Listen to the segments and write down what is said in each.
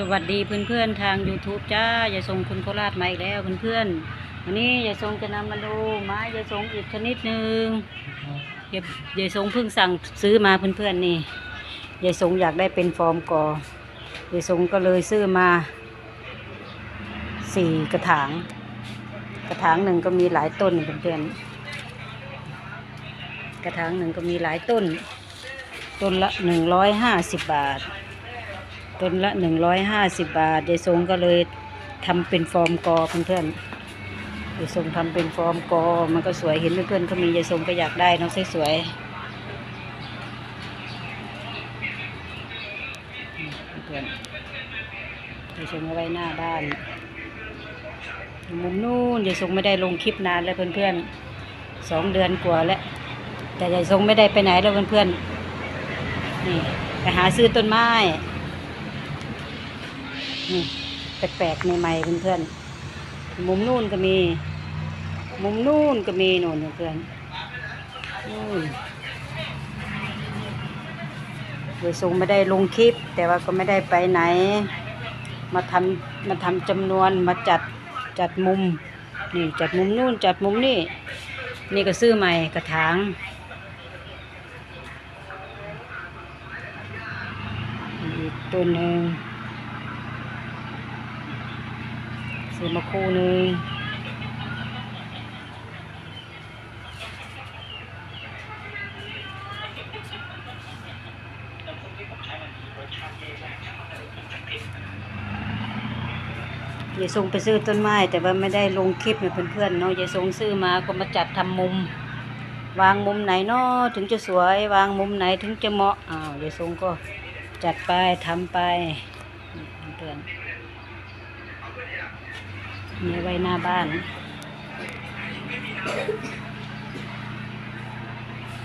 สวัสดีเพื่อนๆทาง YouTube จ้ายายทรงคุณโคราชมาอีกแล้วเพื่อนๆวันนี้ยายทรงจะนำมาดูไม้ยายทรงอีกชนิดหนึ่งยายยายทรงเพิ่งสั่งซื้อมาเพื่อนๆนี่ยายทรงอยากได้เป็นฟอร์มกอยายทรงก็เลยซื้อมาสี่กระถาง กระถางหนึ่งก็มีหลายต้นเพื่อนๆกระถางหนึ่งก็มีหลายต้น ต้นละหนึ่งร้อยห้าสิบบาท ต้นละหนึ่งร้อยห้าสิบบาทยายทรงก็เลยทำเป็นฟอร์มกอเพื่อนๆยายทรงทำเป็นฟอร์มกอ มันก็สวยเห็นเพื่อนๆเขามียายทรงก็อยากได้น้องสวยๆเพื่อนๆยายทรงเอาไว้หน้าบ้านมุมนู้นยายทรงไม่ได้ลงคลิปนานแล้วเพื่อนๆสองเดือนกว่าแล้วแต่ยายทรงไม่ได้ไปไหนแล้วเพื่อนๆนี่ไปหาซื้อต้นไม้ นี่แปลกๆใหม่ๆเพื่อนๆมุมนู่นก็มี มุมนู่นก็มีนู่นเพื่อนนู่นโดยทรงไม่ได้ลงคลิป แต่ว่าก็ไม่ได้ไปไหน มาทำมาทำจำนวนมาจัดจัดมุมนี่จัดมุมนู่นจัดมุมนี่นี่ก็ซื้อใหม่กระถางตัวหนึ่ง ซื้อมาคู่หนึ่งยายทรงไปซื้อต้นไม้ แต่ว่าไม่ได้ลงคลิปเนี่ยเพื่อนๆเนาะยายทรงซื้อมาก็มาจัดทำมุม วางมุมไหนเนาะถึงจะสวย วางมุมไหนถึงจะเหมาะอ้าวยายทรงก็จัดไปทำไปเพื่อนๆ นี่ไว้หน้าบ้าน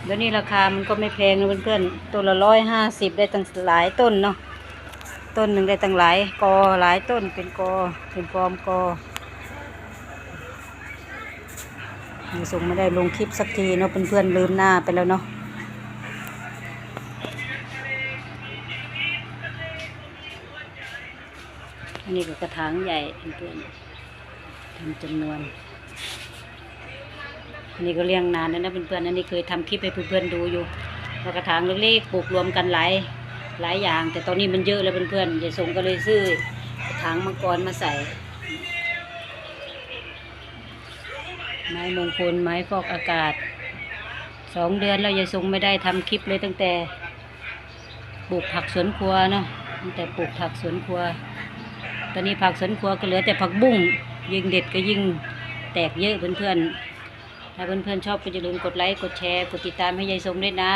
เดี๋ยวนี้ราคามันก็ไม่แพงนะเพื่อนๆ ต้นละร้อยห้าสิบได้ตั้งหลายต้นเนาะ ต้นหนึ่งได้ตั้งหลายกอหลายต้นเป็นกอเป็นฟอมกอยังส่งไม่ได้ลงคลิปสักทีเนาะเพื่อนๆลืมหน้าไปแล้วเนาะ นนี้ก็กระถางใหญ่เพื่อนๆทำจำนวนอันนี้ก็เลี้ยงนานแล้วนะเพื่อนๆอันนี้เคยทำคลิปให้เพื่อนๆดูอยู่แล้วกระถางเล็กๆปลูกรวมกันหลายหลายอย่าง แต่ตอนนี้มันเยอะแล้วเพื่อนๆยายสงก็เลยซื้อกระถางมังกรมาใส่ ไม้มงคลไม้ฟอกอากาศสองเดือนแล้วยายสงไม่ได้ทำคลิปเลยตั้งแต่ปลูกผักสวนครัวเนาะตั้งแต่ปลูกผักสวนครัว ตอนนี้ผักสวนครัวก็เหลือแต่ผักบุ้งยิ่งเด็ดก็ยิ่งแตกเยอะเพื่อนๆ ถ้าเพื่อนๆชอบก็อย่าลืมกดไลค์กดแชร์กดติดตามให้ยายทรงด้วยนะ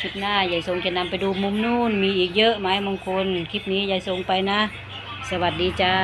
ชุดหน้ายายทรงจะนำไปดูมุมนู่นมีอีกเยอะไม้มงคล คลิปนี้ยายทรงไปนะ สวัสดีจ้า